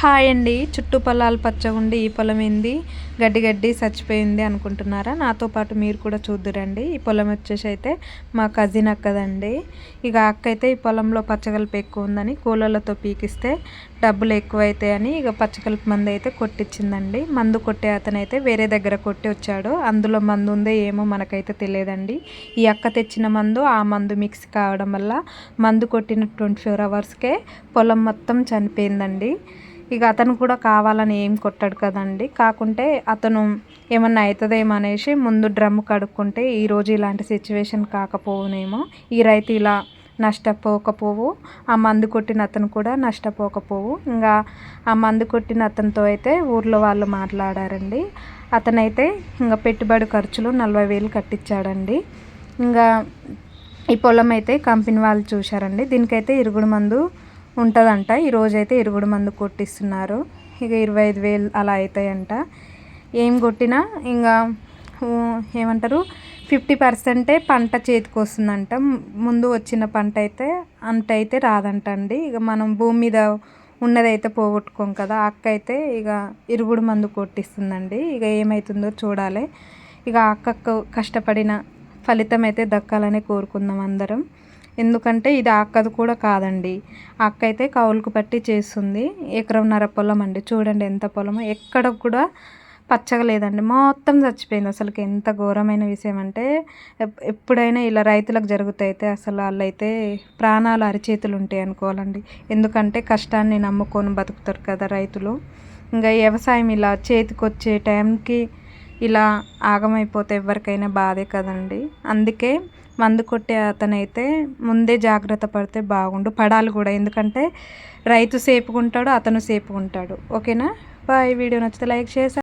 Hi అండి. చుట్టూ పొలాలు పచ్చగా ఉండి ఈ పొలం ఏంది? గడ్డి గడ్డి చచ్చిపోయింది అనుకుంటున్నారా? నాతో పాటు మీరు కూడా చూద్దురండి. ఈ పొలం వచ్చేసి అయితే మా కజిన్ అక్కదండి. ఇక అక్క అయితే ఈ పొలంలో పచ్చగలుపు ఎక్కువ ఉందని కూలర్లతో పీకిస్తే డబ్బులు ఎక్కువ అవుతాయని ఇక పచ్చగలుపు మందు అయితే కొట్టించిందండి మందు కొట్టే అతనైతే వేరే దగ్గర కొట్టి వచ్చాడు. అందులో మందు ఉందో ఏమో మనకైతే తెలియదండి. ఈ అక్క తెచ్చిన మందు ఆ మందు మిక్స్ కావడం వల్ల మందు కొట్టిన ట్వంటీ ఫోర్ అవర్స్కే పొలం మొత్తం చనిపోయిందండి. ఇక అతను కూడా కావాలని ఏం కొట్టాడు కదండి. కాకుంటే అతను ఏమన్నా అవుతుందేమో అనేసి ముందు డ్రమ్ కడుక్కుంటే ఈరోజు ఇలాంటి సిచ్యువేషన్ కాకపోవునేమో ఈ రైతు ఇలా నష్టపోకపోవు ఆ మందు కొట్టిన అతను కూడా నష్టపోకపోవు. ఇంకా ఆ మందు కొట్టిన అతనితో అయితే ఊర్లో వాళ్ళు మాట్లాడారండి. అతనైతే ఇంకా పెట్టుబడి ఖర్చులు నలభై వేలు కట్టించాడండి. ఇంకా ఈ పొలం అయితే కంపెనీ వాళ్ళు చూశారండి. దీనికైతే ఇరుగుడు మందు ఉంటుందంట. ఈరోజైతే ఇరుగుడు మందు కొట్టిస్తున్నారు. ఇక ఇరవై ఐదు వేలు అలా అవుతాయంట ఏం కొట్టినా ఇంకా ఏమంటారు? ఫిఫ్టీ పర్సెంటే పంట చేతికి వస్తుందంట. ముందు వచ్చిన పంట అయితే అంత అయితే రాదంట అండి. ఇక మనం భూమి మీద ఉన్నదైతే పోగొట్టుకోం కదా. అక్క అయితే ఇక ఇరుగుడు మందు కొట్టిస్తుందండి. ఇక ఏమవుతుందో చూడాలి. ఇక అక్కకు కష్టపడిన ఫలితం అయితే దక్కాలని కోరుకుందాం అందరం. ఎందుకంటే ఇది అక్కది కూడా కాదండి. అక్క అయితే కౌలుకు పట్టి చేస్తుంది. ఎకరంన్నర పొలం అండి. చూడండి ఎంత పొలమో. ఎక్కడ కూడా పచ్చగా లేదండి. మొత్తం చచ్చిపోయింది అసలుకి. ఎంత ఘోరమైన విషయం అంటే ఎప్పుడైనా ఇలా రైతులకు జరుగుతాయితే అసలు వాళ్ళైతే ప్రాణాలు అరిచేతులు ఉంటాయి అనుకోవాలండి. ఎందుకంటే కష్టాన్ని నమ్ముకొని బతుకుతారు కదా రైతులు. ఇంకా వ్యవసాయం ఇలా చేతికొచ్చే టైంకి ఇలా ఆగమైపోతే ఎవరికైనా బాధే కదండి. అందుకే మందు కొట్టే అతనైతే ముందే జాగ్రత్త పడితే బాగుండు. పడాలి కూడా. ఎందుకంటే రైతు సేపుకుంటాడు అతను సేపుకుంటాడు. ఓకేనా? బాయ్. వీడియో నచ్చితే లైక్ చేసి